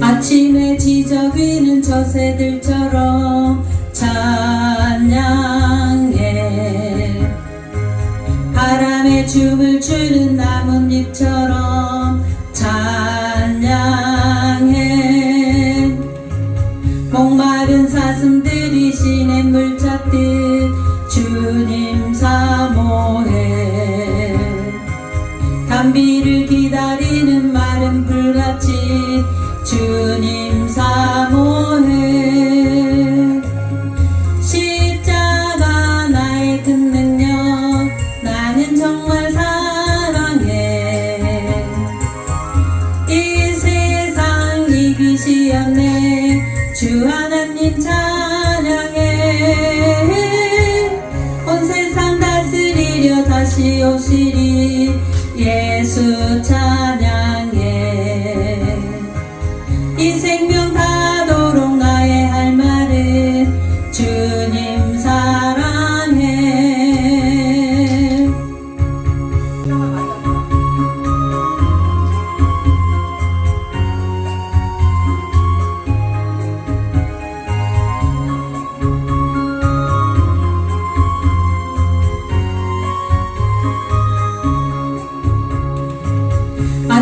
아침에 지저귀는 저 새들처럼 찬양해. 바람에 춤을 추는 나뭇잎처럼 찬양해. 목마른 사슴들이 시냇물 찾듯 주님 사모해. 단비를 기다리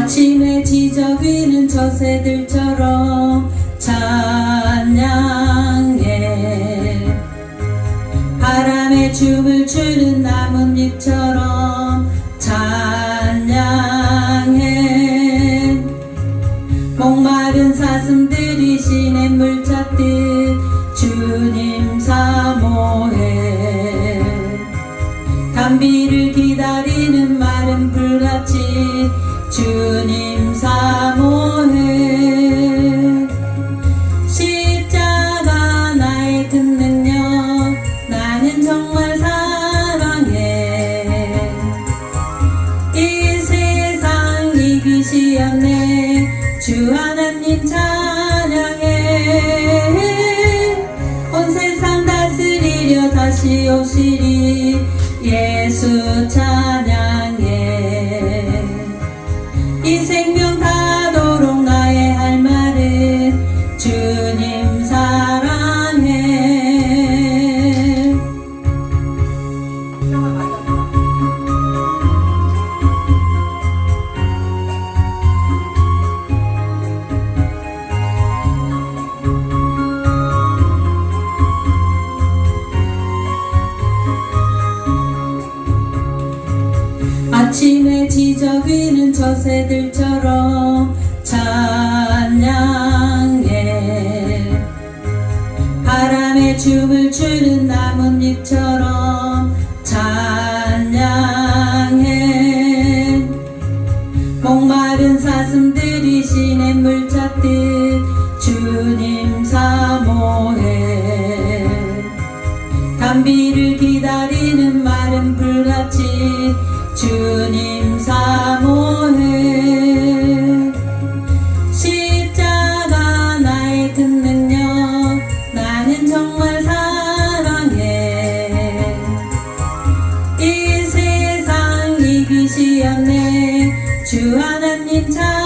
아침에 지저귀는 저 새들처럼 이기시 없네. 주 하나님 찬양해. 온 세상 다스리려 다시 오시리. 예수 찬양해. 이 생명 다 아침에 지저귀는 저 새들처럼 찬양해. 바람에 춤을 추는 나뭇잎처럼 찬양해. 목마른 사슴들이 시냇물 찾듯 주님 사모해. 단비를 기 주님 사모해 십자가 나의 큰 능력 나는 정말 사랑해. 이 세상 이기시 없네. 주 하나님 찬